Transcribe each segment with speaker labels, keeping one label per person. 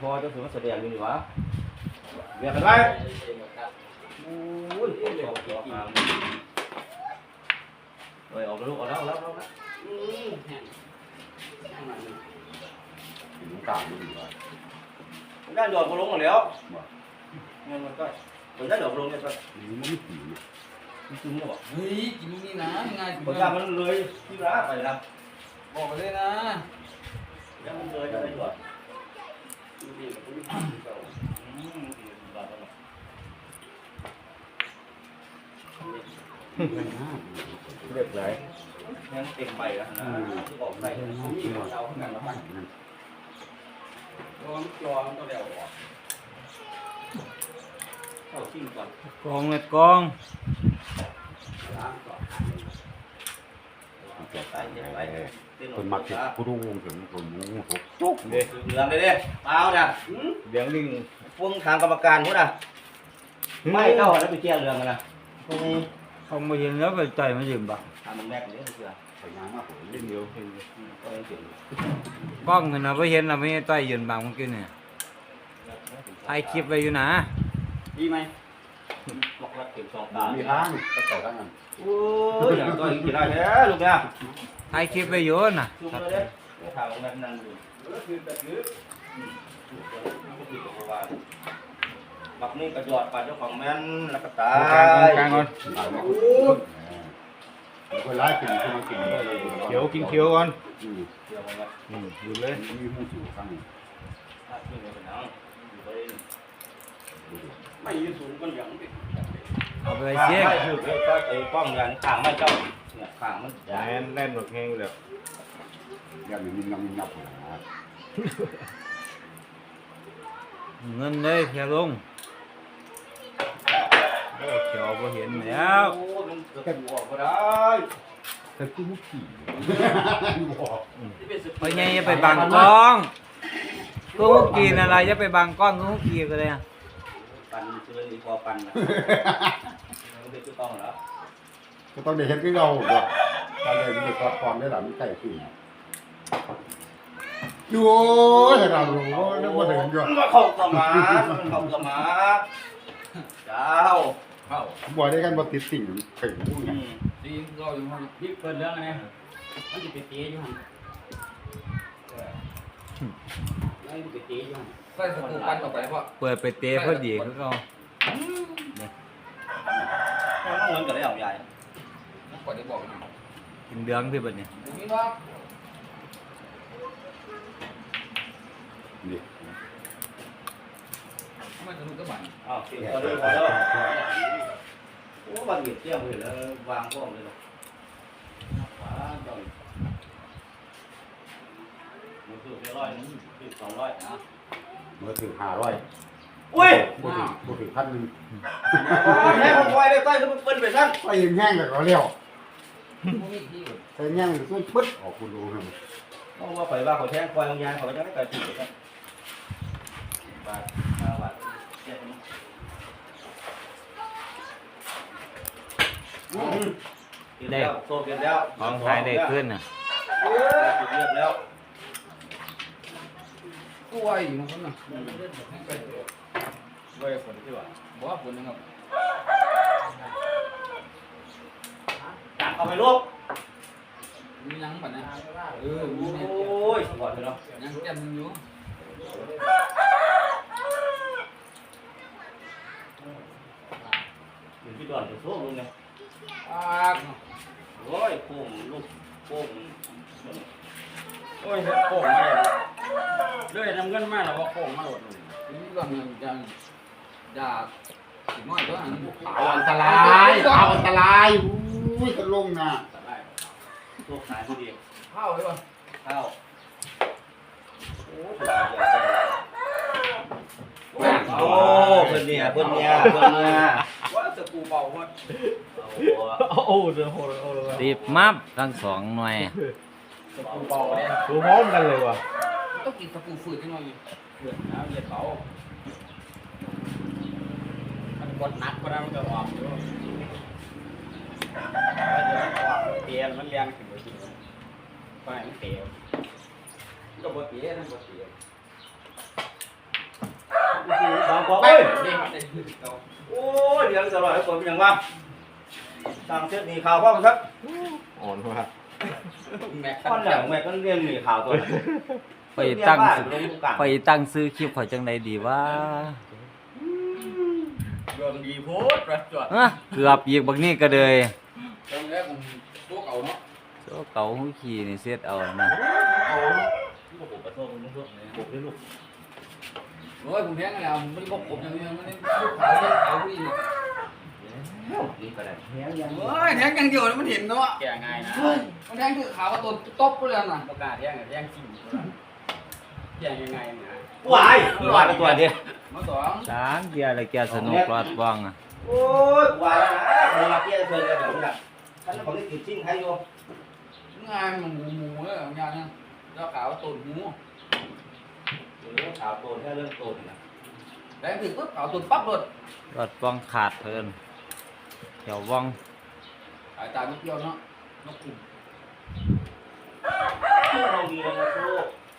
Speaker 1: พอจะถึงมาแสดงอยู่นี่วะเรียกกันไว้โอ้ยออกออกมาเฮ้ยออกแล้วลูกออกแล้วออกแล้วออกแล้ว
Speaker 2: ถึงกลางมันดีว่า
Speaker 1: ได้ดอกก็ลงหมดแล้วเงินมันก็ผมได้ดอกลงเนี่ยก็
Speaker 2: มันไม่ผีมัน
Speaker 1: ซึ้งๆเลยบอก
Speaker 3: เฮ้ยกินนี่นะง่าย
Speaker 1: ผมได้มันเลยที่ร้านไปแล้ว
Speaker 3: บอกไปเลยนะ
Speaker 1: แล้วมันเลยจะได้ดอก
Speaker 2: เรียบร้อย
Speaker 1: ยังเต็มใบแล้วนะที่ออกใบนี่เราทำงานแล้วมันร้อนร้อนก็แล้วออกเข้าทิ้งก่อน
Speaker 4: กองเลยกอง
Speaker 1: ล้างก่อนเก็บไปเก็บไปเต้น
Speaker 2: คนมักจะกูรู้ถึงคนมูหก
Speaker 1: จุกเด็เหลืองเลยเด้เปล่าจ้ะ
Speaker 4: เลี้ยงลิง
Speaker 1: พวงทางกรรมการพุ่นน่ะไม่เข้าแล้วไปเจียเหลืองกันนะพวกนี้
Speaker 4: เขามาเห็นแล้วไปต่อยมายืมบ่
Speaker 1: ทำมันแม่กันเลยเสือ
Speaker 2: พยายามมากผม
Speaker 4: เล่นเดียวเห็น
Speaker 1: ก็ยังเก่ง
Speaker 4: กล้องนี่นะไปเห็นนะไม่ต่อยยืนบางเมื่อกี้เนี่ยถ่ายคลิปไว้อยู่นะ
Speaker 1: ดีไหมบอกว่าเก็บสองตา
Speaker 2: มีทางก็ต่อทางนั้น
Speaker 1: โอ้ยอย่างก็อีกกี่ได้แท้ลูกเนี่ย
Speaker 4: ถ่ายคลิปไว้อยู่น่ะ
Speaker 1: จุ่มเลยเด้ถามของแม่นั่งดูแล้วคือต่คือบักนี่กระยอดปลาเจ้าของแม่นแล้วก็ตายก
Speaker 4: ลางก่อน
Speaker 2: หลากคนร้ายกินคนมากินเขี
Speaker 4: ยวกินเขียวก่อน
Speaker 2: อืม
Speaker 1: เดี๋ยวมันก็
Speaker 4: อืมอยู่เลย
Speaker 2: มีมูสิวข้างนี้
Speaker 1: ถ้าขึ้นไปเป็นน้องไม่
Speaker 3: ยืนสูงก็เหลืองดิ
Speaker 4: เอาไปเสี่ยง
Speaker 1: ไม่คือก็ไอ้ป้องยันขางไม่เจ้าขางมัน
Speaker 4: แน่นแน่นหมดแห้งเลย
Speaker 2: ยังมีงับงับนะ
Speaker 4: เงินเลยเขียวลงโอ้เขียวพอเห็นแล้ว
Speaker 1: โอ้มันเกือบหัวก็ได้
Speaker 2: แต่กูมุขี่บอก
Speaker 4: ไปไงอย่าไปบังกล้องกูมุกกีนอะไรอย่าไปบังกล้องกูมุกกีก็เลยอะ
Speaker 1: ปันเชื่อดีกว่าปันนะมันเป็นชื่อต้องแล้ว
Speaker 2: ก็ต้องได้เห็นที่เราด้วยตอนเด็กมันก็พรได้หลังไก่ขึ้น โอ้ยเราหลงนึกว่าถึงอยู่
Speaker 1: มันเข้ากระมามันเข้ากระมาเจ้าเข้า
Speaker 2: บ่ได้กันบ่ติดสิ่งถึงพวก
Speaker 1: อื
Speaker 2: นี้
Speaker 1: ม
Speaker 3: ดีเราอยู่ห้องพี่เปิดเรื่องอะไรมันจะไปเตะอยู่ห้อง
Speaker 1: นั่นคือตีอยู่
Speaker 3: ใส่สกูปันต่อไปเพราะ
Speaker 4: เปิดไปเตะพอดีคือเขา
Speaker 1: ต้องเงินกับได้เอาใหญ่
Speaker 3: มันก่อนได้บอกอยู่
Speaker 4: กินเดืองที่บัดเนี่ย
Speaker 3: มีว่า
Speaker 2: นี่
Speaker 3: มันจะรู้ก็บัน
Speaker 1: อ้าวเก็บตัวด้วยพอแล้วโอ้บันเหยียดเที่ยวเลยแล้ววางพวกเลยหรอกว้าเจ้ามันคือไปร้อยนึงคือสองร้อยนะ
Speaker 2: เมื่อถึงห้าร้อย
Speaker 1: อุ้ย
Speaker 2: บ่ถึงบ่ถึงพันหนึ่ง
Speaker 1: แม่ผมไว้ได้ใต้ก็มันเป็นไปสั้น
Speaker 2: ไปแห้งแล้วก็เลี้ยว
Speaker 3: มันมีที่
Speaker 2: ไปแห้งขึ้นปึ๊ดออกคุณดูนะ
Speaker 1: ต้องว่าไปว่าเขาแทงควายของยายเขาจะไม่เกิดผิดครับ บาทห้าบาทเจ็ดนะกินแล้วโซ่กินแล้ว
Speaker 4: ของหายได้ขึ้นน่ะ
Speaker 1: เรียบแล้ว
Speaker 3: ตัวอยู่นะคนน่ะ
Speaker 1: ไว้คนที่ว่า
Speaker 3: บอกว่าคนนึงครับ
Speaker 1: จับเอาไปลูก
Speaker 3: มียังบันนะเออ
Speaker 1: โอ
Speaker 3: มีเนี่ย้
Speaker 1: ยก่อนไปเนาะ
Speaker 3: ยังแก้มอยู่
Speaker 1: อยู่ที่ ดอนอยู่โซ่ลุงไง
Speaker 3: ปาก
Speaker 1: โอ้ยโค้งลูกโค้ง
Speaker 5: โอ้ยเฮ็ดโป่งมาเลยเลยนำเงินมาแล้วว่าโป่งมาโหลดเลย
Speaker 3: มีก่อนจะด่าสิน้อยก็อัน
Speaker 2: เอาอันตรายเอาอันตรายอุ้ยจะลงนะ
Speaker 1: ตัดได้ลูกขายพอดี
Speaker 3: เข้าเลยป่ะ
Speaker 1: ข้าวโอ้โอ้เพิ่นเนี่ยเพิ่นเนี่ยเพิ่นเนี่ย
Speaker 5: ว่าสกูเบาหมด
Speaker 1: โอ้
Speaker 4: ตีบมับทั้งสองหน่วย
Speaker 5: สกูเบาเนี่ย
Speaker 4: ดูพร้อมกันเลยว่ะ
Speaker 3: ต้องกินสกูฝืดจังหน่อย
Speaker 5: เดือดน้ำเย็นเบามันกดหนักก็ได้มันก็ออกอยู่แล้วเดี๋ยวมันออกเตียนมันเลี้ยงขึ้นไปทีไปมันเตียวมันก็บ่เตียนั่นบ่เตีย
Speaker 1: กว่า
Speaker 5: ไป
Speaker 1: เอ้ย
Speaker 5: เด้งได้คือเก่า
Speaker 1: โอ้ยเดี๋ยวจะรอให้คนเป็นอย่างว่าสั่งเช็ดหนีข่าวพ่อมันสัก
Speaker 2: อ่อนมาก
Speaker 5: แม่
Speaker 1: ข้อนหลังแม่ก็เรียนหนีข่าวตัว
Speaker 4: ไปตั้ง
Speaker 1: ซื้อลงกลาง
Speaker 4: ไปตั้งซื้อคลิปข่อยจังไดดีว่า
Speaker 5: ดวงดีโพดประจวด
Speaker 4: ฮะเกือบอีกบักนี้ก็เลย
Speaker 5: ตรงแรกผมตัวเก่าเนาะ
Speaker 4: โซเก่าหูขี่นี่เสียดเอานะ
Speaker 1: โอ้โหขอโทษคุณลูกๆผมด้วยลูก
Speaker 5: โอ้ยผมแพ้งแล้วมันบอกผมอย่างเดียวมันนี่ลูกขาวเส้นขาวพี่
Speaker 1: นี่ก็ได้แห้งยัง
Speaker 5: เฮ้ยแทงอย่างเดียวแล้วมันเห็นเนาะแก่ง่ายนะมันแทงคือขาวก็ตัวตบไปเลยน่ะประกาศแทงแทงจริงแก่ยังไงนะ
Speaker 1: วายหวายไปตัวเดียว
Speaker 5: มาสอง
Speaker 4: สามเกียร์อะไรเกียร์สนุกรอดบ้องอะ
Speaker 1: โอ้ยวายแล้วนะผมมาเกี่ยวเชิญกันแบบนี้ท่านผมนี่ติดจิ้งใครอยู่
Speaker 5: ง่ายมันหมูหมูเลยอย่างเงี้ยนะแล้วขาวตุ่นหมู
Speaker 1: เรื่องข่าวโตนแค่เรื่องโตนนะ
Speaker 5: แทงถึงปุ๊บขาวตุ่นปั๊บเลย
Speaker 4: รอดบ้องขาดเพิ่นเขียวบ้อง
Speaker 5: สายตาไม่เกี่ยวเนาะนกกลุ่ม
Speaker 1: เรามีแล้วนะสู้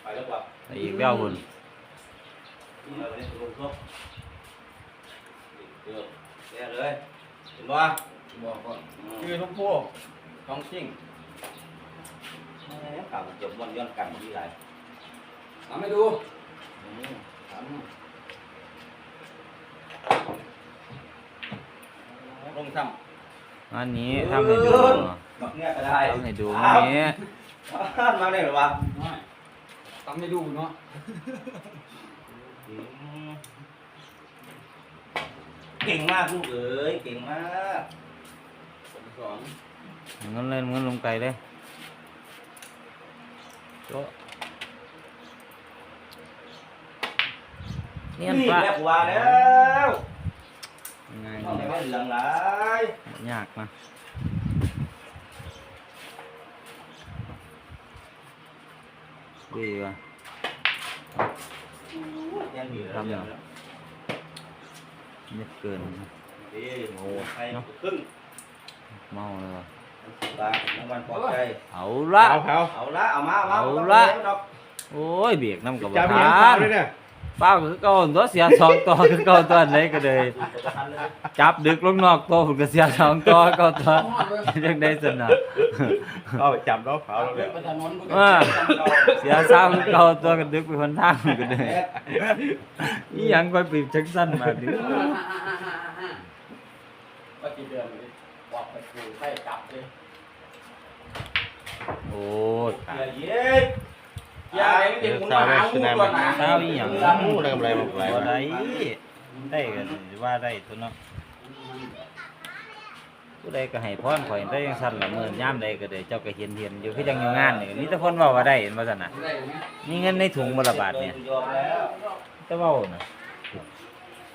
Speaker 1: ไปแล้วกว่า
Speaker 4: ไปอีกแล้วหุ่น
Speaker 1: นี่เราเนี่ยลงครบเกือบแย่เลยเห็นป่ะ
Speaker 5: บอกก่อน
Speaker 1: คื
Speaker 5: คืออทุกพวกท้องชิ่ง
Speaker 1: ข่าวจบวันย้อนกันที่ไร
Speaker 5: ทำให้ดู
Speaker 1: ลงท
Speaker 4: อันนี้ทำให้ดูำ
Speaker 1: แบบเนี้ยก็ได้
Speaker 4: ทำให้ดูอันนี้
Speaker 1: มาได้หรือวะ
Speaker 5: ไม่ทำให้ดูเนาะ
Speaker 1: เก่งมากลูกเอ๋ยเก่งมาก
Speaker 5: สอง
Speaker 4: เงินเล่นเงินลงไกลเลยโจ๊ะ เนียน
Speaker 1: นี่
Speaker 4: ปะ
Speaker 1: แม่กูว่าแล้ว
Speaker 4: ยังไง
Speaker 1: ต้อง
Speaker 4: เนี่
Speaker 1: ให้
Speaker 4: ย
Speaker 1: มันเหลืองหลาย
Speaker 4: ยากนะดีว่ะ
Speaker 1: ยังมี
Speaker 4: ทำอย่างเม็ดเกิน
Speaker 1: ดีโอ้ใครครึ่ง
Speaker 4: เมาเลยว่ะ
Speaker 1: บางรางวัลปลอบใจ
Speaker 4: เอาละ
Speaker 2: เอาเขา
Speaker 1: เอาละเอามาเอามา
Speaker 4: เอาละโอ้ยเบียกน้ำกับ
Speaker 2: จำ
Speaker 4: ท
Speaker 2: ยังาข้าวนด้วย เนี่ย
Speaker 4: เป้าคือเก่าตัวเสียสองตัวคือเก่าตัวไหนก็เลย จับดึกลงนอกตัวผมก็เสียสองตัวเก่าตัวยังได้สนะ
Speaker 2: เอาไปจำแล้วเขาแล้ว
Speaker 5: เรื่
Speaker 2: เนี่
Speaker 5: อยงประธานนนท์
Speaker 4: ว่าเสียสามคือเก่าตัวก็ดึกไปคนทางมันก็เลยนี่ยังค่อยปีบจักสั้นมาดิ
Speaker 5: ปฏิเดือนเลยบอกไปคือให้กลับเลย
Speaker 4: โอ้ย
Speaker 1: เดี๋ ยวเย็บ
Speaker 5: ยายเด็กคุณมาหาหูก่อนนะ
Speaker 4: เช้าอีหยัง
Speaker 2: มูได้กำไรมาหลาย
Speaker 4: บ่
Speaker 2: บาท
Speaker 4: ได้ได้ก็ว่าได้ตัวเนาะผู้ใดก็ให้พรข่อยได้จังซั่นละมื้อยามใดก็ได้เจ้าก็เห็นเห็นอยู่คือจังอยู่งานนี่มีแต่คนเว้าว่าได้เห็นบ่ซั่นน่ะ
Speaker 5: ได้ไหม
Speaker 4: มีเงินในถุงบ่ละบาทเนี่ย
Speaker 1: ยอมแล้ว
Speaker 4: แต่เว้าน่ะ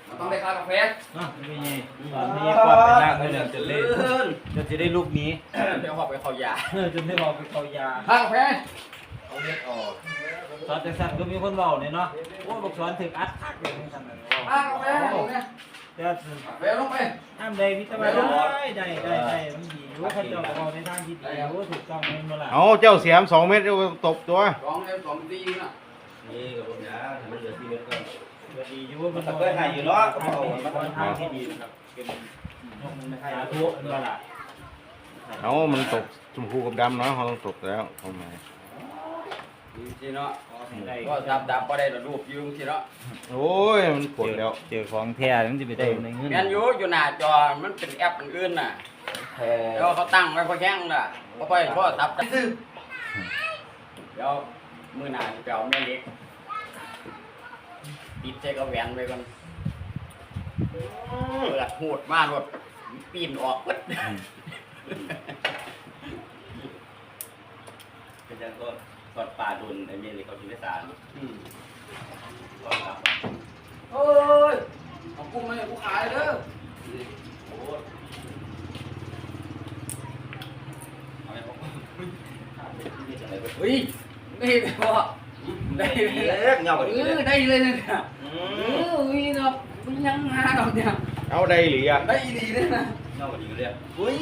Speaker 5: มันต้องได้ค่ากาแฟ
Speaker 4: เนาะไม่ใช่ตอนนี้ความเป็นนางเรื่องจะเล่นจะจะได้ลูกนี้
Speaker 5: เดี๋ยวหอบไปเขายา
Speaker 4: เออจนได้บอกไปเขายา
Speaker 5: ค่ากาแฟ
Speaker 4: เอาเลือดออกสอนจังซั่นก็มีคนเว้าเนี่ยเนาะโอ้ยบอกสอนถึงอัดคักเลยจังซั่นน่ะ
Speaker 5: ค่ากาแฟเนี่ย
Speaker 4: แต่
Speaker 5: กาแฟลงไป
Speaker 4: น้ำใดมีแต่ว่าได้ได้ได้ได้มันดีอยู่เขาเจ้าก็เอาในทางที่ดีอยู่ถูกต้องแม่นบ่ล่ะ
Speaker 2: เอาเจ้าเสียมสองเม็ดเจ้าตบตัว
Speaker 5: สองเอ็มสองตีน่ะ
Speaker 1: นี่กับผมนะมันเหลือที่เม็ดก็
Speaker 4: ก็ดีอยู่มัน
Speaker 1: มันเคยให้อยู่เนาะ
Speaker 4: ทางที่ดีมันทางที่ดีนะครับเป็นสาธุแม่นบ่ล่ะ
Speaker 2: เอามันตกชมพูกับดำเนาะเขาต้องตกแล้วทำไม
Speaker 5: ดีสิเนาะ
Speaker 4: ได้
Speaker 5: ก็ดับดับก็ได้รูปยืมสิเนาะ
Speaker 2: โอ้ยมันปวดแล้ว
Speaker 4: เจอของแท้มันจะไปได้ในเงิน
Speaker 5: แมนยูอยู่หน้าจอมันเป็นแอปอันอื่นน่ะ
Speaker 1: แพ้
Speaker 5: แล้วเขาตั้งไว้พอแข้งน่ะพอไปพอตับตับเดี๋ยวมือหน้าจะเอาแม่เล็กปิดใจกับแหวนไว้ก่อนเปิดหูดมากรถปีนออกปึ๊ด
Speaker 1: เป็นจังก็ กอดปลาดุนไอ้เมียเลยเขากินได้สาร
Speaker 5: อืม
Speaker 1: กอดครับ
Speaker 5: โอ้ยเอากุ้งมาให้กูขายเด้อ
Speaker 1: โอ้ยเอาไปพกนี่จังเลยเว้ย
Speaker 5: เฮ้ยได้เลยพ่อได้เลย
Speaker 1: เล็กเงา
Speaker 5: เอ
Speaker 1: กันอีกเลย
Speaker 5: อได้เลยเนี่ย
Speaker 1: อื
Speaker 5: เอ
Speaker 1: ม
Speaker 5: อเฮ้ยเนาะมันยังหาดอกเนี่ย
Speaker 2: เอาได้หรืออะ
Speaker 5: ได้ดีเลยนะ
Speaker 1: เงากันอีกเลย
Speaker 5: เฮ้ย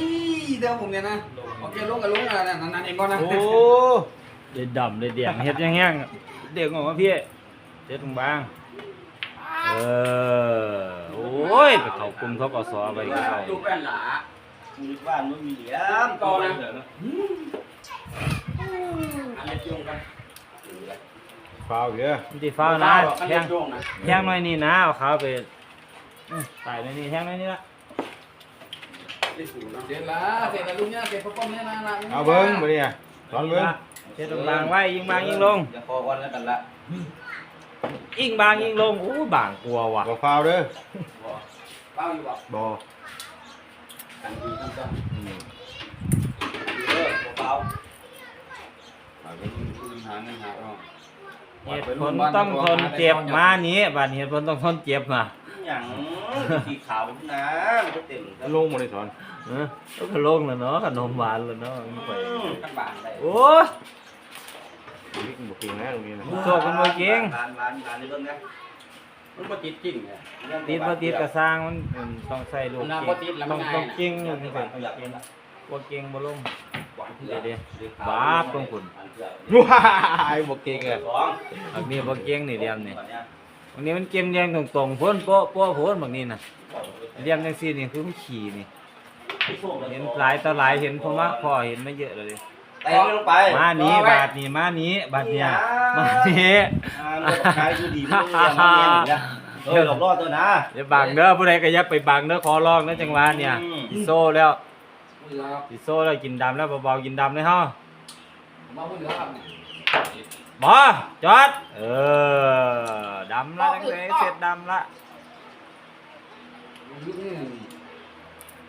Speaker 5: เดี๋ยวผมเนี่ยนะโอเคลุงกับลุงอะไรนั่นนั่นเองก่อนนะ
Speaker 2: โอ้
Speaker 4: เด็ดดำเด็ดเดี่ยงเฮ็ดแห้งๆเด็กออกมาพี่เด็ดตรงบาง
Speaker 5: โอ้
Speaker 4: เออโอ้ยไปเข้ากลุ่มทกสไปก็เข้า
Speaker 5: ตู้แป้นหลา
Speaker 1: มีบ้านมันมีเหรียญ
Speaker 5: ก่อนนะอันนี้จุ่มกัน
Speaker 2: ฟาวเยอะ
Speaker 4: มันสิฟ้าวนะ
Speaker 5: อัน
Speaker 4: แท
Speaker 5: นี้
Speaker 4: ง
Speaker 5: จุ่มนะ
Speaker 4: แทงหน่อยนี่นะเอาขาวไปอื้อตายหน่อยนี่แทงหน่อยนี่ละ
Speaker 5: เสร็จแล้วเสร็จแล้วลุงเนี่ยเสร็จป้อมเนี่ยนะนะ
Speaker 2: เอาเบิ้งมาเนี่ย สอนเบิ้ง
Speaker 4: เช็ดตรงบางไว้ยิงบางยิงลง
Speaker 1: อย่าพอวันแล้วกันละ
Speaker 4: ยิงบางยิงลงอู้บางกลัวว่ะ
Speaker 2: บอกฟาวเด้อ
Speaker 5: เป้าอยู่บ่
Speaker 2: บอ
Speaker 5: กันดีทั้งต้น
Speaker 2: อืม
Speaker 1: เออเบา
Speaker 5: หาเงินหาเงินหาทอง
Speaker 4: เหตุผลต้องทนเจ็บมานี้บัดเหตุผลต้องทนเจ็บมา
Speaker 1: อย่างสีขาวนะมันจะเต็ม
Speaker 2: แล้วลงมาเลยสอน
Speaker 4: เออก็ขลงแล้วเนาะขนมหวานแล้วเนาะมันไป
Speaker 5: กันบานได้
Speaker 4: โอ้ย
Speaker 2: บิ๊กบอกเก่งนะตรงนี้นะ
Speaker 4: โชคมันบ่เก่ง
Speaker 1: ร้านร้านร้านนี้เบิ่งนะ
Speaker 5: มันบ่ติดจริงเนี่ย
Speaker 4: ติดบ่ติดกระสร้างมันมันต้องใส่ลูก
Speaker 5: น้ำบ่ติดแล้วมั
Speaker 4: ต้อนง
Speaker 5: ง่าย
Speaker 4: ต้อง
Speaker 5: นะ
Speaker 4: เก่งอยู่
Speaker 1: นี่
Speaker 4: นี่
Speaker 1: ก่
Speaker 4: ก่
Speaker 1: อ
Speaker 4: อนน
Speaker 1: อยากเห็น
Speaker 4: บ่เก่งบ่ลง
Speaker 1: หวังเพื่อ
Speaker 4: เดี๋ยว
Speaker 1: บ
Speaker 4: บาปลงพุ่น
Speaker 2: ว้ายบอกเก่งอะ
Speaker 1: สอง
Speaker 4: อันนี้บ่เก่งนี่เรียมนี่บางนี้มันเกมเรียงตรงๆพ้นโป๊ะโป๊ะโพ้นบางนี้น่ะเรียมจังซี่นี่คือมันขี่นี่ เห็นหลายต่อหลายเห็นผมว่าพ่อเห็นมาเยอะเลย
Speaker 1: เตะลงไป
Speaker 4: มานี้บาทนี้มานี้บาทเนี้ยมานี้
Speaker 1: อ่าลูกชายดูดีไม่รู้เรื่องมันเรียนอยู่นะเออหลบรอดตัวนะ
Speaker 4: อย่าบังเด้อผู้ใดก็อย่าไปบังเด้อขอร้องเด้อจังหวะเนี่ย
Speaker 1: อืม
Speaker 4: สิโซ่แล้ว
Speaker 5: เหลือ
Speaker 4: สิโซ่แล้วกินดำแล้วเบาๆกินดำเลยเฮา
Speaker 5: ผมว่าเหลือครับเนี่ย
Speaker 4: บ่จอด เออดำละจังไดเสร็จดำละ
Speaker 5: ยุคนี้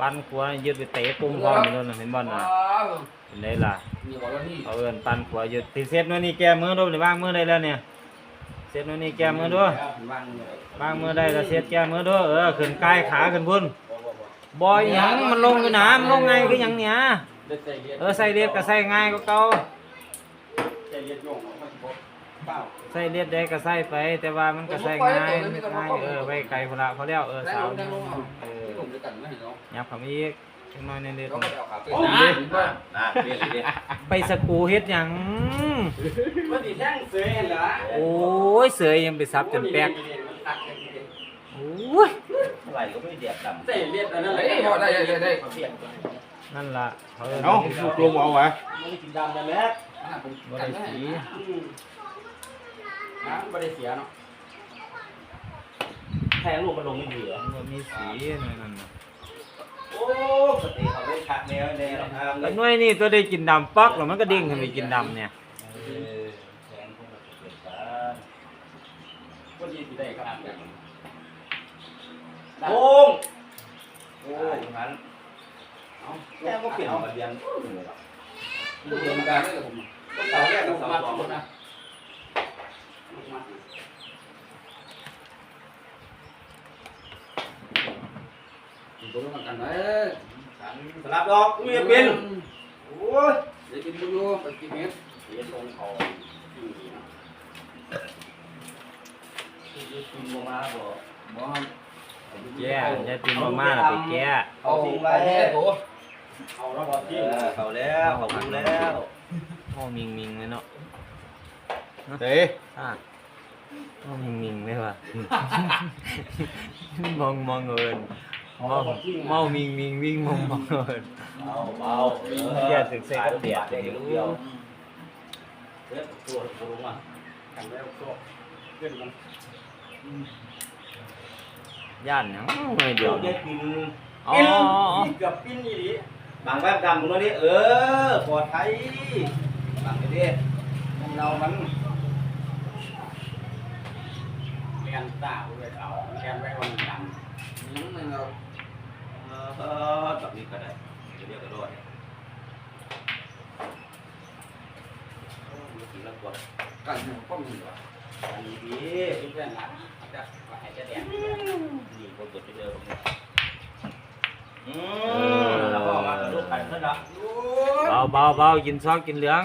Speaker 4: ปั้นขวายึดไปเตะปุ่มพร้อมอยู่นั่นน่ะเห็นบ่น่ะ
Speaker 5: ว้าว
Speaker 4: เห็นได้ล่ะ
Speaker 5: มีบอกแล้วนี่
Speaker 4: เอาเอิ้นปั้นขวายึดสิเสร็จมื้อนี้แก้มือดูหรือวางมือได้แล้วเนี่ยเสร็จมื้อนี้แก้มือด้วย
Speaker 5: วางเลยวา
Speaker 4: งมือได้แล้วเสร็จแก้มือด้วยเออขึ้นกายขาขึ้นพุ่นบอยหยังมันลงอยู่น้ำลงไงคือหยังเนี่ย
Speaker 5: ได้ใส่เลียด
Speaker 4: เออใส่เลียดก็ใส่ง่ายก็เก่า
Speaker 5: ใส่เลียดโยงออกมาสิบ่เป้า
Speaker 4: ใส่เลียดได้ก็ใส่ไป แต่ว่ามันก็ใส่ง่ายง่ายเออไว้ไกลพนละเขาเรียกเออ
Speaker 5: ได้
Speaker 4: สา
Speaker 5: ล
Speaker 4: ว
Speaker 5: งได้ลงเอา
Speaker 4: เออ
Speaker 5: ที่ลงด้วยกันไม่เห็นเนาะ
Speaker 4: ยับเข้ามาอีกจังน้อยในเด็ด
Speaker 5: เราก็ไปเอาขาเกิน
Speaker 1: โอ้
Speaker 5: นะ
Speaker 1: ยนะเรียนเรียน
Speaker 4: ไปสกรูเฮ็ดหยัง
Speaker 5: ว่าสิแท่งเสือเห็นเหรอ
Speaker 4: โอ้ยเสือยังไปซับจนแป๊กโอ้ย
Speaker 1: เท่าไหร่ก็ไม่เดียดดำ
Speaker 5: ใส่เลียดอันนั้นเลยพอได้ได้ได้
Speaker 4: นั่นล่ะเขาเอิ้น
Speaker 2: เอ้าลูกลงเอาไว้
Speaker 1: ไม่ได้กินดำแต่แรก
Speaker 5: ผม
Speaker 4: บ่ได้สี
Speaker 5: นะบ่ได้เสียเนาะ
Speaker 1: แทงลูกมันลงไม่ดีเหรอ
Speaker 4: มันบ่มีสีนั่นน่ะ
Speaker 1: โอ้สติเขาได้ขาดแนวแนวทางเล
Speaker 4: ไอ้
Speaker 1: ย
Speaker 4: หน่วยนี่ตัวได้กินดำปักแล้วมันก็เด้งขึ้นไปกินดำเนี่ย
Speaker 1: เออแทงคงจะเกิดการ
Speaker 5: ก็ดีสิได้ครับ
Speaker 1: โอ้งโอ้ยงั้น
Speaker 5: เอา
Speaker 1: แม่ก็เปลี่ยนมาเรียน
Speaker 5: พูดเรื่องการเลยผม
Speaker 1: ก็เสาแรกกับเสา
Speaker 5: มา
Speaker 1: สอง
Speaker 5: ทุกนะตัวมันกันเอ้ย
Speaker 1: สลับดอกอุ้ยเป็นโอ้ย
Speaker 5: เดี๋ยวกินบุญอยู่ไปกินเม็ด
Speaker 1: เรียนตรงเขากินมาบ่
Speaker 5: บ่
Speaker 4: แก่จะกินมาม่าไปแก่
Speaker 1: เขาทิ้งไว้
Speaker 5: โถเอาแล้วบ่
Speaker 1: เอ
Speaker 5: ที่
Speaker 1: อเขาแล้วเขาดูแล้ว
Speaker 4: ห้อมิงมิงเลยเนาะ
Speaker 2: เตะ
Speaker 4: อะห้องมิงมิงเลยว่ะมองมองเงินมองเมามิงมิงวิ่งมองมองเงิน
Speaker 1: เอาเบา
Speaker 4: แก่สึกเซ็กก็เดียด
Speaker 1: เด็กลูกเดียวเด็กตัวตัวลงมา
Speaker 5: กันแล้วโตขึ้นมัน
Speaker 4: ย่านหยังไม่เดี
Speaker 1: เดี๋
Speaker 4: ย
Speaker 1: ยว
Speaker 4: ว
Speaker 1: เด็
Speaker 4: นี่
Speaker 1: กกิน
Speaker 4: อ๋อ
Speaker 5: เกือบปิ้นอีหลี
Speaker 1: บางแวบดำตรงนี้เออปลอดภัยบางไปดิ
Speaker 5: เรามันเรียนตาด้วยเอาเรียนไว้วันจันทร์ยังไม่เรา
Speaker 1: เออแบบนี้ก็ได้เดี๋ยวก็รอดกินแล้วกด
Speaker 5: กันก็มีว่ะ
Speaker 1: อันนี้ดี
Speaker 5: เพื่อนรักจะให้จะแดง
Speaker 1: ดีกดกดไปเดิมอืมแล้วก็มาลูกไข่เท่านั้น
Speaker 4: เบาเบาเบากินซอกกินเหลือง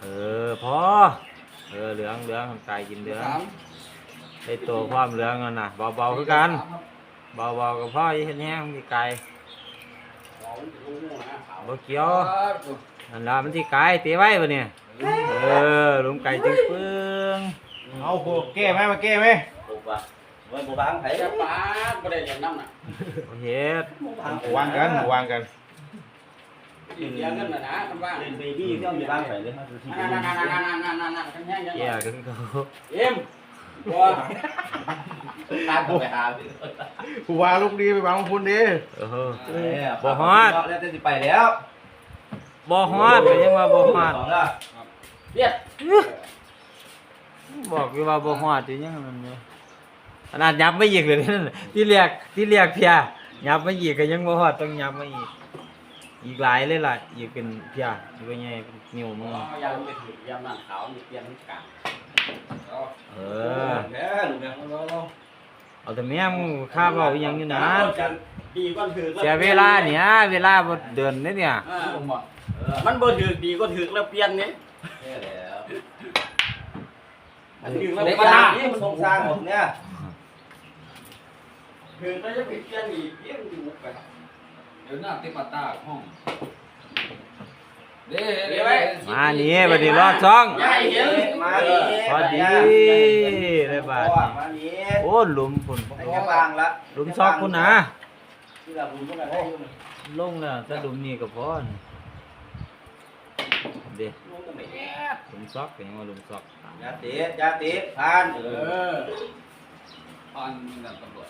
Speaker 4: เออพอ เออเหลืองเหลืองทำกายกินเหลือง
Speaker 5: สาม
Speaker 4: ได้ตัวความเหลืองนั่นน่ะเบาเบาคือกันเบาเบากับพ่อยี่เห็นแห้งมีไก่
Speaker 5: ของลูกนะ
Speaker 4: บ่เกี่ยวนั่นล่ะมันที่ไก่ตีไว้ปะเนี่ยเออลุงไก่จึงปึ้ง
Speaker 6: เอาโหแก้ไหมมาแก้ไหม
Speaker 1: ถูกป่ะไว้บ่บางไผ
Speaker 5: จะป้าบ่ได้เรียนน้ำน่ะ
Speaker 4: บ่เฮ็ด
Speaker 1: บ่บาง
Speaker 6: วางกันวางกัน
Speaker 5: เรียนเงินน่ะนะมันว่าง
Speaker 1: เล่นเบบี้ก็มีบางไผเลยฮะ
Speaker 5: นั่นๆๆๆๆๆๆกันแห้งยัง
Speaker 4: แย่กันเขา
Speaker 5: เอ็มบ่
Speaker 1: ตามไปหา
Speaker 6: ผู้ว่าลูกดีไปวางของคุณดี
Speaker 4: เออ
Speaker 1: บ่ฮอดแล้วจะสิไปแล้ว
Speaker 4: บ่ฮอดก็ยังว่าบ่ฮอด
Speaker 1: สองแล้ว
Speaker 5: เรียด
Speaker 4: บอกอยู่ว่าบ่ฮอดอยู่ยังนั่นอยู่ขนาดยับไม่อีกเลยนั่นน่ะที่เรียกที่เรียกเพียยับไม่อีกก็ยังบ่ฮอดต้องยับมาอีก อีกหลายเลยล่ะ อีกเป็นเพียอีกเป็นไงเป็นนิ้วมือ
Speaker 5: ยามไปถึงยามนั่นขาวมีเปลี่ยนทั้งกลาง
Speaker 4: เออ
Speaker 1: แม่ลูกแม่
Speaker 4: เอาแต่แม่มึงข้าเว้าอีหยังอยู่นะ
Speaker 5: ดีก็ถือ
Speaker 4: เสียเวลาเนี่ยเวลาบ่เดินเด้เนี่ย
Speaker 5: ผมบอกมันบ่ถือดีก็ถือแล้วเปลี่ยนนี่
Speaker 1: แม่แล้ว
Speaker 5: ถือแล้ว
Speaker 1: เด็ก
Speaker 5: เปลี่ยน
Speaker 1: บ้าน
Speaker 5: นี่
Speaker 1: นี่มันสงสารผมเนี่ย
Speaker 5: ถือแล้วจะไปเปลี่ยนอีกเปลี่ยนอยู่ไป
Speaker 3: เดี๋ยวหน้าเต็มอัตราห้องเด้
Speaker 5: เดี๋ยวไว้
Speaker 4: มานี่บัดนี้รอดช่อง
Speaker 5: อย่าให้เห็น
Speaker 1: มานี่
Speaker 4: พอดีได้บาด
Speaker 1: มานี่
Speaker 4: โอ้หลุมพุ่น
Speaker 1: ไอ้แค่บางละ
Speaker 4: หลุมซอกพุ่นนะ
Speaker 1: ที่เราบุญพวกนั้นได้อยู่นี่
Speaker 4: ลงแล้วถ้าหลุมนี้ก็พอนี่เด้
Speaker 1: ลูกก็ไม่แย่
Speaker 4: หลุมซอกก็ยังว่าหลุมซอก
Speaker 1: ยาติยาติผ่านเอ
Speaker 5: เอ
Speaker 1: อ
Speaker 5: อ
Speaker 3: ตอนมีแบบตำรวจ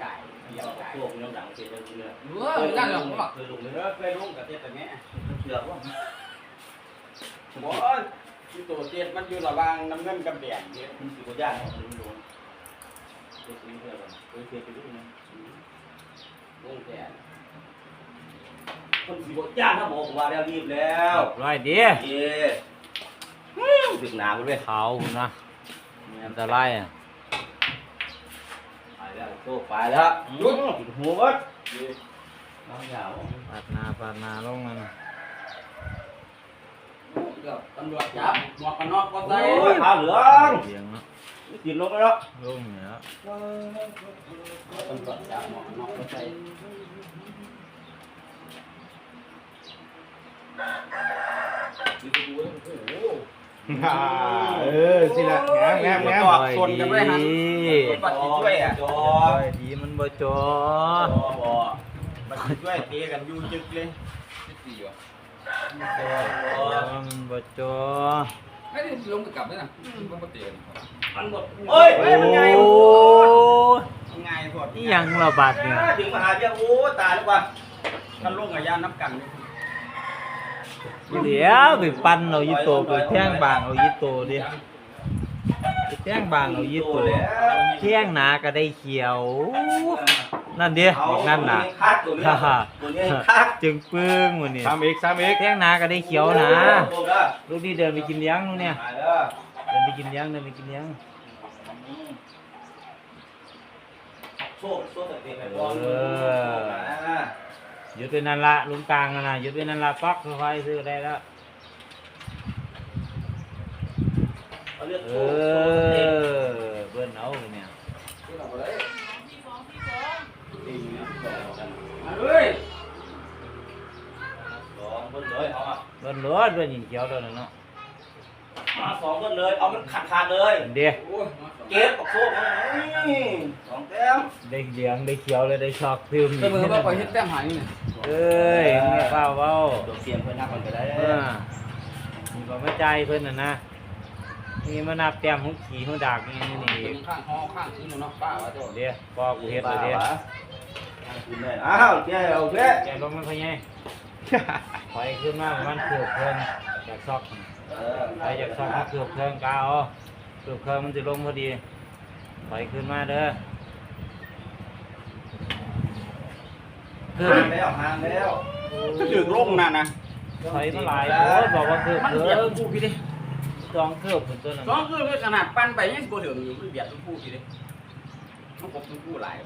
Speaker 5: ได้เดี๋ยวได้
Speaker 1: พวกน้ำดังเสียเลยเนี่ย
Speaker 3: เออนั่นแหละผมว่า
Speaker 1: เคยลงเลย
Speaker 5: เออไปลงกับเจ็ดแต่แม่
Speaker 1: เชือกว่า
Speaker 5: บอกที่ตัวเจ็ดมันอยู่ระหว่างน้ำเงินกับแดงเนี่ย
Speaker 1: มันสิบย่างของมันโดนเคยซื้อเพื่อนเคยเสียไปด้วยนะ
Speaker 5: ลงแดง
Speaker 1: คนสิบย่างถ้าบอกว่าแล้วรีบแล้ว
Speaker 4: ร้อยเดี
Speaker 1: เย่ดึกหนาวเลย
Speaker 4: ขาวพุ่นนะอันตรายอะ
Speaker 1: ไป แล้วโตไปแล้วยุดหัววัดน้ำยาว
Speaker 4: ปาดหน้าปาดหน้าลงมัน
Speaker 5: เกือบตำรวจจับหมวกกันน็อกก็
Speaker 1: โอ้
Speaker 5: ใส่
Speaker 1: ยขาเหลือง
Speaker 4: เสียงเนาะ
Speaker 1: ติดลงแล้ว
Speaker 4: ลงเนี่ย
Speaker 5: ตำรวจจับหมวกกันน็อกก็ใส่
Speaker 6: อ่าเออสิละแง้มแง้มแง้ม
Speaker 4: ร้อย
Speaker 5: ส่วนกันไว้หัน
Speaker 4: ดี
Speaker 5: ปัดจิตช่วยอะ
Speaker 1: จอ
Speaker 4: ร้อยดีมันบ่จอ
Speaker 1: บ่
Speaker 5: ปัดจิตช่วยเตะกันอยู่จึกเลย
Speaker 3: ที่สี่วะ
Speaker 4: มันบ่จอ
Speaker 3: ไม่ได้ลงไปกลับด้วยนะมันมาเตะกัน
Speaker 1: มันหมดเฮ้ย
Speaker 4: โอ้
Speaker 1: เฮ้ยมันไง
Speaker 4: ย
Speaker 5: มันง่ายพอด
Speaker 4: นี่ยังระบาดเนี่ย
Speaker 1: ถึงมหาเจ้าโอ้ตายแล้วว่ะ
Speaker 5: กันลงกับยาน้ำกันอยู่
Speaker 4: เดี๋ยวไปปั้นเอายีโตไปแท่งบางเอายีโตดิไปแท่งบางเอายีโตแท่งหนาก็ได้เขียว นั่นเดีบอกนั่นน่ะ
Speaker 1: คักตัวนี้
Speaker 4: ฮ่าฮ่า
Speaker 1: ตัวนี้คัก
Speaker 4: จึงปึ้งวันนี้
Speaker 6: สามอีกสามอีก
Speaker 4: แท่งหนาก็ได้เขียวนะ
Speaker 1: ตัวละ
Speaker 4: ลูกนี่เดินไปกินเลี้ยงนู่นเนี่ย
Speaker 1: มาแล้ว
Speaker 4: เดินไปกินเลี้ยงเดินไปกินเลี้ยง
Speaker 1: โซ่โซ่แต่เด็กไปบอล
Speaker 4: ห ยุดไว้นั่นละลุงกลางนั่นนะหยุดไว้นั่นละปักค่อยๆซื้อได้แล้ว
Speaker 1: เอาเลือด
Speaker 4: เอ
Speaker 1: โซ่โซ่เด็ก
Speaker 4: อเบิ้นเอาเลยเนี่ย
Speaker 5: ที่เราเลยมาเฮ้ย
Speaker 1: สองคนเลยเอามา
Speaker 4: เบิ้นรถเบิ้นยิงเขียวตัวนั้นเนาะ
Speaker 1: มาสองคนเลยเอามันขาดขาดเลย
Speaker 4: เดี๋ยว
Speaker 5: โอ้ย
Speaker 1: เก็บกับโซ่มานี่สองแต้ม
Speaker 4: ได้เหลืองได้เขียวเลยได้ช็อกซึม
Speaker 5: เสมอว่าคอยเฮ็ดแต้มหายนี่
Speaker 4: เอ้ยไม่เฝ้าเฝ้า
Speaker 1: ตัวเสียงเพื่อนนับมันก็ได้
Speaker 4: เออมีความเข้าใจเพิ่นน่ะนะนี่มานับแต้มของขี่ของดากนี่นี่นี่
Speaker 5: เป็นข้างห้องข้างคืนเนาะป้าว่าเจ้า
Speaker 4: เดี๋ยวพอกูเฮ็ดเลยเดี๋ยว
Speaker 1: คุณแม่อ้าวโอเคโอเค
Speaker 4: แกลงมันพะไงปล่อยขึ้นมาประมันเกือบเพิ่นจากซอก
Speaker 1: เออ
Speaker 4: ไปจากซอกมาเกือบเพิ่นกเอาเกือบเพิ่นมันจะลงพอดีปล่อยขึ้นมาเด้อเกือบ
Speaker 1: ห่างแล้วห่างแล้ว
Speaker 5: ถึงลงน่ะนะ
Speaker 4: ถอยมาหลายโอ้ยบอกว่าเกือบ
Speaker 5: มัน
Speaker 4: เพิ่
Speaker 5: เบียด
Speaker 4: ง
Speaker 5: ผู้พี่ดิ
Speaker 4: สองเกือบเป็นตัวนั้น
Speaker 5: สองคือขนาดปั้นไปยังสิบ่ถึงอยู่มันเบียดผู้พี่ดิมันกบผู้หลาย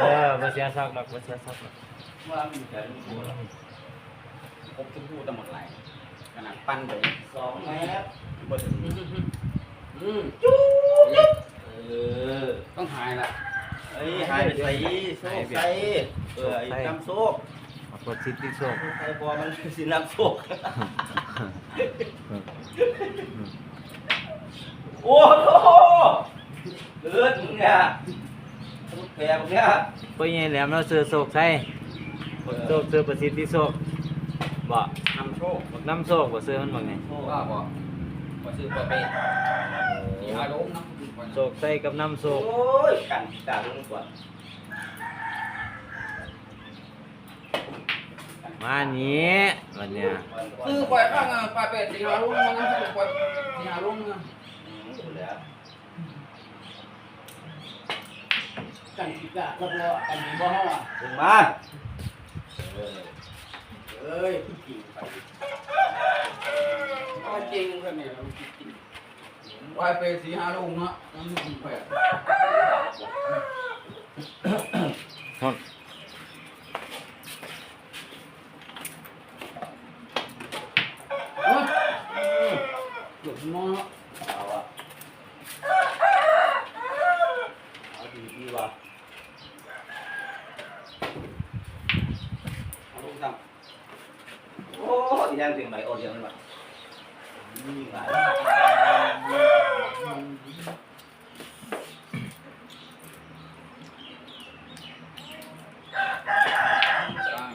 Speaker 4: เออบ่เสียซอกหรอกบ่เสียซอกหรอก
Speaker 1: ว่ามีแต่ลูกโซ่
Speaker 5: กบผู้ตะหมดหลายขนาดปั้นไป
Speaker 1: สองเมตร
Speaker 5: บ่ถึงอืม
Speaker 1: เออ
Speaker 5: ต้องหายละ
Speaker 1: เฮ้ยหายไปใส่โซ่ใส่เออไอ้น้ำโซ่
Speaker 4: เอาประสิทธิโชค
Speaker 1: ไอ้พอมันสิน้ำโชคโอ้โหเลือดมึงเนี่ยลูกแผลมึงเนี่ย
Speaker 4: ก็ยังแหลมเราซื้อโชคใช่โชคซื้อประสิทธิโชคบ่
Speaker 5: นำโชค
Speaker 4: บักน้ำโชคบ่ซื้อมันบักไง
Speaker 5: ว่าบ่ บ่ซื้อบ่เป็นสีหาลงนะ
Speaker 4: โชคใส่กับน้ำโช
Speaker 1: โอ้
Speaker 4: ค
Speaker 1: ยกันกลางลงก่อน
Speaker 4: มานี้วันเนี้ย
Speaker 5: ซื้อไปข้างอะไปเป็ดสีหาลงมันซื้อไปสีหาลงนะ
Speaker 1: แล้ว
Speaker 5: กันสิกะแล้วก็อันนี้บ่เฮาอะ
Speaker 1: ถึงมา
Speaker 5: เอ้ยจริงไป ก็จริงกันเนี่ยไปเป็ดสีหาลงเนาะนั่นคือไป
Speaker 4: ฮอน
Speaker 5: เฮ้ยหยุดมอง
Speaker 1: เอาอะเอาดีดีว่ะเอาลงซ้ำโอ้ยยังถึงไหนโอ้ยยังไม่มานี่ไง
Speaker 5: ตาม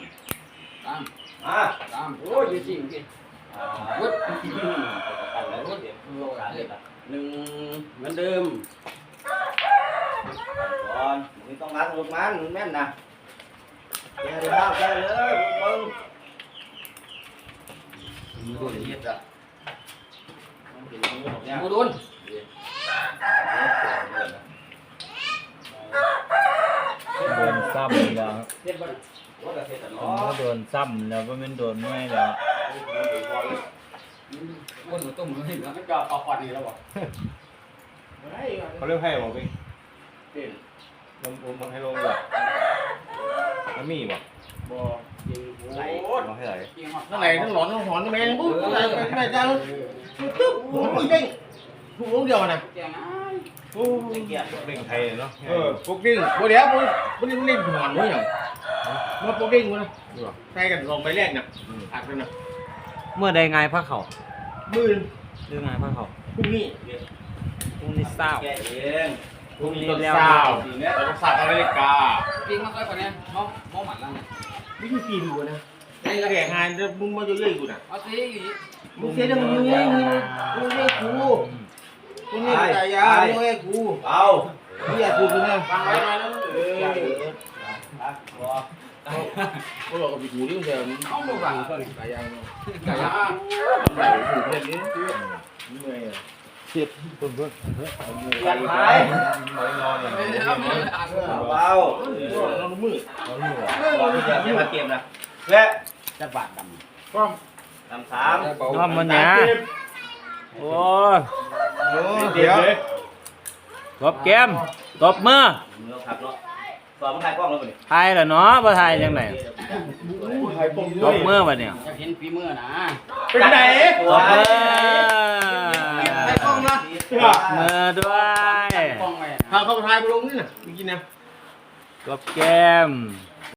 Speaker 5: ตาม
Speaker 1: มา
Speaker 5: ตามโอ้ยจริงจริง
Speaker 1: วุ้ดกันแล้ววุ้ดเดี๋ยวโลกาเลยครับ
Speaker 5: หนึ่งเหมือนเดิม
Speaker 1: ก่อนมึงต้องรักลูกมันแม่นนะแกเลยบ้าแกเลยมึงมึงโดนยึดอะมึงถึงมึงบอกเนี่ย
Speaker 5: โมโดน
Speaker 4: โดนซ้ำแล้ว
Speaker 5: เฮ็ดบ่
Speaker 1: ว่าจะเสร็จแล้ว
Speaker 4: ผมก็โดนซ้ำแล้วก็เป็นโดนไม่แล้ว
Speaker 5: คนหัวต้มเลยแล้วก็จะปอกควันนี่แล้วบ่
Speaker 6: เขาเรียกให้บอกพี่
Speaker 5: เป็น
Speaker 6: ลงลงให้ลงแบบแล้วมีบอก
Speaker 5: บ่จริงไหล
Speaker 6: ลงให้ไหน
Speaker 5: จริงฮอด
Speaker 7: ทั้งไหนทั้งหลอนทั้งหอนทั้งแม่ปุ๊บอะไรแม่จ้าตึ๊บผมไม่เด้งผมลงเดียวนะ
Speaker 5: แกงอ้าย
Speaker 7: โอ้
Speaker 1: เกียร์
Speaker 6: เร่งไทยเนาะ
Speaker 7: เออพวกดิ้งพวกเดี๋ยวพวกพวกนี้มันเล่นหอนด้วยอย่าง มาพวกดิ้งนะใส่กันลงไปแรกนะอัดกันนะ
Speaker 4: เมื่อใดไงพระเขา
Speaker 7: หมื่น
Speaker 4: หรือไงพระเขา
Speaker 7: พรุ่งนี้
Speaker 4: พรุ่งนี้เศร้า
Speaker 1: แกเอง
Speaker 7: พรุ่งนี้ตอนเช้าเราต้องสักนาฬิกา
Speaker 5: จริงมากเลยคนนี้มองมองหมันแล้วเนี่ย
Speaker 7: นี่คือกี่ดูนะไอ้แก่งานจะมึงมาเยอะๆกูนะ
Speaker 5: เอาสิอยู่นี่
Speaker 7: มึงเสียดังมึงมึงมึงให้กูมึงให้ใจยามึงให้กู
Speaker 1: เอา
Speaker 7: มึงอยากกูกูนะ
Speaker 5: ฟังไว้หน่อยแล้ว
Speaker 7: เออ
Speaker 1: พอ
Speaker 7: เขา บอกกับพี่กูนี่มันจะ
Speaker 5: เอาบ่ฟังตัวนี้
Speaker 7: ใจยาเนาะ
Speaker 5: กะยา
Speaker 7: ไหนถูกเล่นนี้มึงไงอะ
Speaker 4: เจ็ดต้นต้น
Speaker 1: เกียร์หาย
Speaker 6: รอเนี่ย
Speaker 5: เอ้ยเอามาอ่าน
Speaker 1: เบา
Speaker 7: เรามือ
Speaker 1: พอที่จะเก็บมาเกมนะและ
Speaker 5: จะบาดด
Speaker 7: ก็
Speaker 1: ทำสาม
Speaker 4: น้อมมันเนี้ยโอ้ย
Speaker 7: เดี๋ยว
Speaker 4: ตบเกมตบมือ
Speaker 1: เนื้อผักเนาะ สอบมันถ่ายกล้องแล้วป่ะนี่
Speaker 4: ทายแล้วเนาะบ่ทายจังได
Speaker 7: หายปม
Speaker 4: ตบมือบัดเนี่ยำ
Speaker 5: อยากเห็นฝีมือนะ
Speaker 7: เป็นไหน
Speaker 4: ตบมือ
Speaker 7: ไอ้กล้องนะ
Speaker 4: ตบมือด้วย
Speaker 5: กล้องไว้
Speaker 7: พาเข้าไปทายไปลงนี่น่ะเมื่อกี้นะ
Speaker 4: ตบเกม